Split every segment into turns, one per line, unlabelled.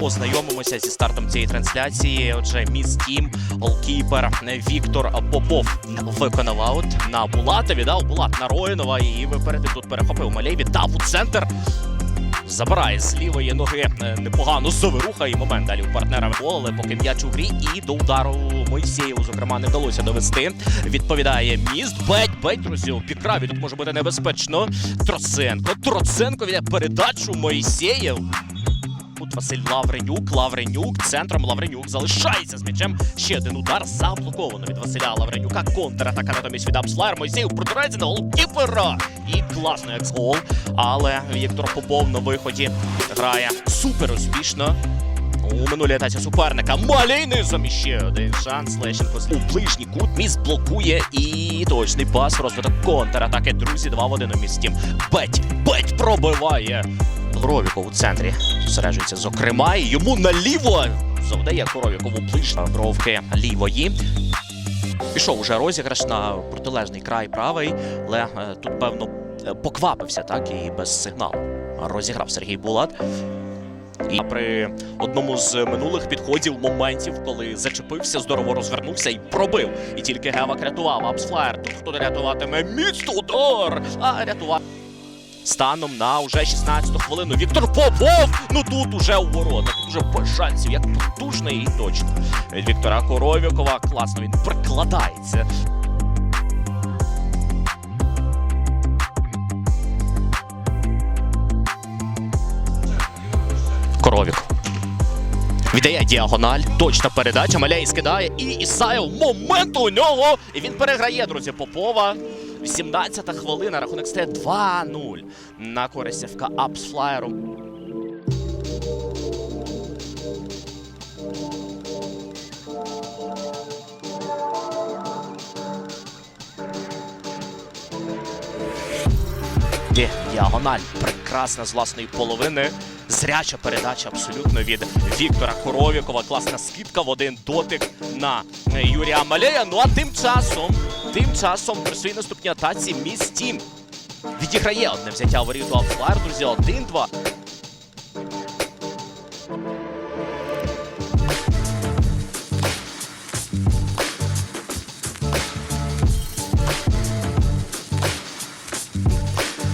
ми ознайомимося зі стартом цієї трансляції. Отже, міс Тім, голкіпер Віктор Попов виконав аут на Булата. Віддав Булат на Роїнова і випередив тут перехопив Малей. Віддав у центр. Забирає з лівої ноги е, непогано Соверуха і момент далі у партнера виволили, поки м'яч у грі і до удару Мойсєєву, зокрема, не вдалося довести. Відповідає міст. Беть, беть, друзі, у пікраві тут може бути небезпечно. Троценко. Троценко віддає передачу Мойсєєв. Тут Василь Лавренюк, Лавренюк, центром Лавренюк залишається з м'ячем. Ще один удар заблоковано від Василя Лавренюка. Контратака натомість від Апслайр. Мойсєєв протирається до голкіпера. І класний екс-гол. Але Віктор Попов на виході грає супер успішно. У минулій атаці суперника Малей низом один шанс. Лещенко у ближній кут. Міст блокує і точний пас. Розвиток контратаки. Друзі, 2 в 1 у місті. Беть, беть пробиває. Коровіков у центрі зосереджується, зокрема, і йому наліво завдає Коровікову ближньо бровки лівої. Пішов уже розіграш на протилежний край правий, але е, тут, певно, е, поквапився, так, і без сигналу. Розіграв Сергій Булат. І при одному з минулих підходів моментів, коли зачепився, здорово розвернувся і пробив. І тільки Гевак рятував Апсфлаєр. Тут хто не рятуватиме міст удар, а рятував. Станом на уже 16-ту хвилину Віктор Попов! Ну тут уже у воротах, тут уже без шансів, як потужно і точно. Від Віктора Коровікова класно він прикладається. Коровік. Віддає діагональ, точна передача, Маляй скидає і Ісаєв. Момент у нього! І він переграє, друзі, Попова. 18-та хвилина, рахунок стає 2-0 на користь ФК Апсфлаєру. Діагональ прекрасна з власної половини. Зряча передача абсолютно від Віктора Коровікова. Класна скидка в один дотик на Юрія Малея. Ну а тим часом, тим часом при своїй наступній атаці міс Тім відіграє одне взяття у Апфлаєр, друзі, 1-2.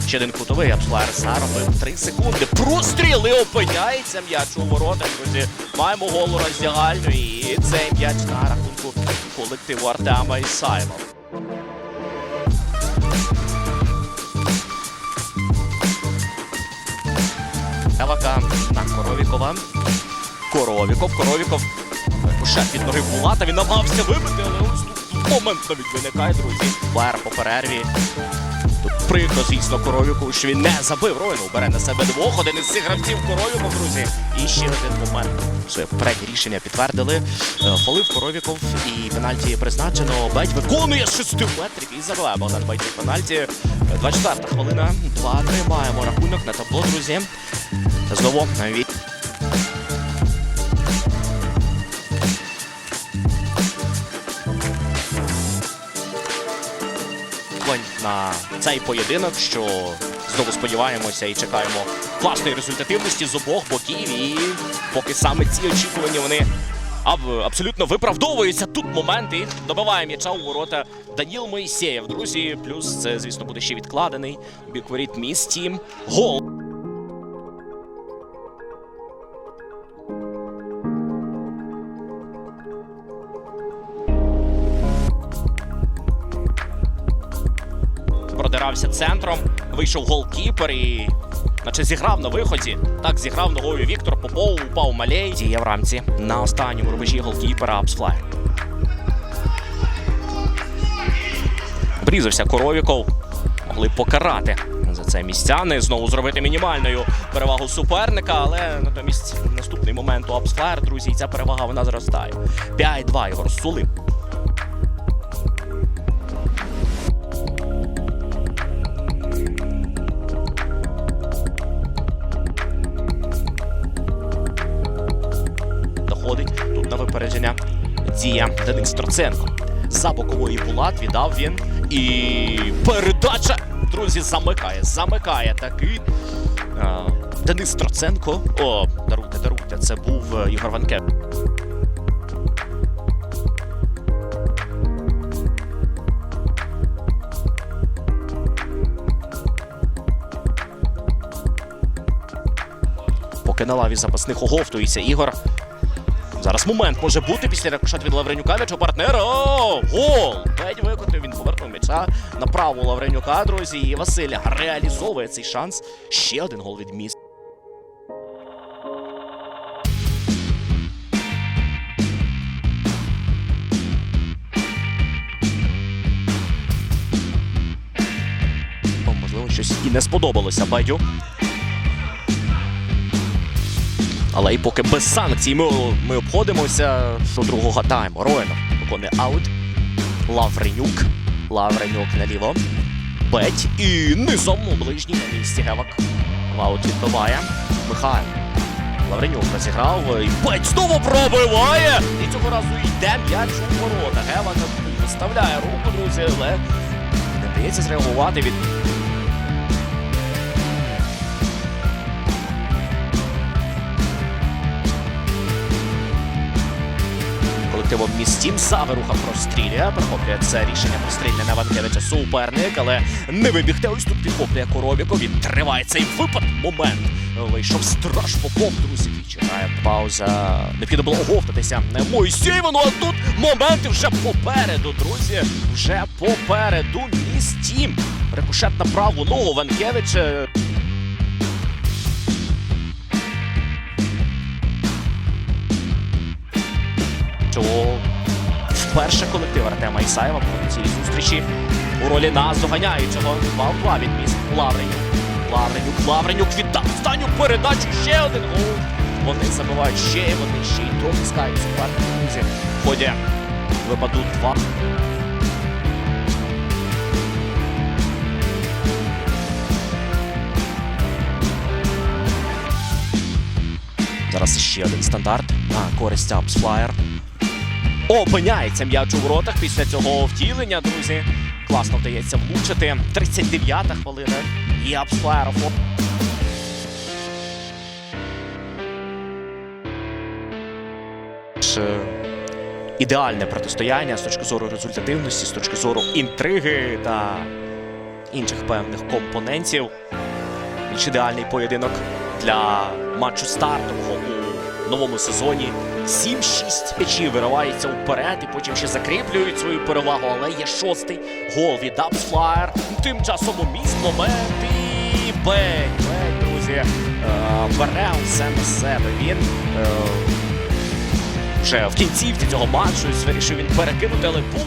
Ще один кутовий Апслайр заробив 3 секунди. Простріли опиняється м'яч у воротах, друзі. Маємо голу роздягальну і цей м'яч на рахунку колективу Артема Ісаєва. Коровікова. Коровіков, Коровіков. Пушак від ноги Булата. Він намагався вибити, але ось тут момент навіть виникає, друзі. Флаєр по перерві. Тут прикро, звісно, Коровіку, що він не забив Ройну. Бере на себе двох. Один із цих гравців Коровіку, друзі. І ще один момент. Своє попереднє рішення підтвердили. Е, Фолив Коровіков і пенальті призначено. Бедь виконує з 6 метрів і забиває Богдан Бедь пенальті. Е, 24 хвилина. 2-3 маємо рахунок на табло, друзі. Знову навіть. На цей поєдинок, що знову сподіваємося і чекаємо класної результативності з обох боків. І поки саме ці очікування вони абсолютно виправдовуються. Тут момент і добиває м'яча у ворота Даніл Моїсєєв. Друзі, плюс це, звісно, буде ще відкладений. бікворіт місті. Гол. Продирався центром, вийшов голкіпер і наче зіграв на виході. Так зіграв ногою Віктор Попов, упав Малей. Діє в рамці на останньому рубежі голкіпера Апсфлай. Брізався Коровіков. Могли покарати за це містяни. Знову зробити мінімальною перевагу суперника, але натомість наступний момент у Апсфлаєр, друзі, і ця перевага вона зростає. 5-2 Ігор Сулим. На випередження дія Денис Троценко. За бокової Булат віддав він. І передача, друзі, замикає. Замикає такий. А, Денис Троценко. О, даруйте, даруйте. Це був е, Ігор Ванкев. Поки на лаві запасних оговтується Ігор. Зараз момент може бути після рикошет від Лавренюка м'яч партнера. О, гол! Ледь викотив, він повернув м'яча на праву Лавренюка, друзі. І Василь реалізовує цей шанс. Ще один гол від міст. Щось і не сподобалося Байдю. Але і поки без санкцій ми, ми обходимося до другого тайму. Роїнов виконує аут. Лавренюк. Лавренюк наліво. Беть і низом у ближній на місці Гевак. Аут відбиває. Михайло. Лавренюк розіграв. І Беть знову пробиває. І цього разу йде м'яч у ворота. Гевак виставляє руку, друзі, але не вдається зреагувати від колективом Містім Саверуха прострілює. Прохоплює це рішення прострільне Ванкевича суперник, але не вибігте. Ось тут підхоплює Коробіко. Відтриває цей випад. Момент. Вийшов страж Попов, друзі. Чекає пауза. Необхідно було оговтатися. Мойсєєвину, а тут моменти вже попереду, друзі. Вже попереду Містім. Рикошет на праву ногу Ванкевич. Вперше колектив Артема Ісаєва в цій зустрічі у ролі наздоганяючого Балтва від міст Лавренюк. Лавренюк, Лавренюк віддав останню передачу. Ще один гол. Вони забивають ще, вони ще й дотискають суперника. Друзі, ході випадуть два. Зараз ще один стандарт на користь Апсфлаєр. Опиняється м'яч у воротах після цього втілення, друзі. Класно вдається влучити. 39-та хвилина. І е, Ідеальне протистояння з точки зору результативності, з точки зору інтриги та інших певних компонентів. Більш ідеальний поєдинок для матчу стартового у новому сезоні. 7-6 м'ячів виривається вперед і потім ще закріплюють свою перевагу, але є шостий гол від Апсфлаєр. Тим часом у міст момент і бей, бей, друзі. Е, бере все на себе. Він е, вже в кінцівці цього матчу вирішив він перекинути, але був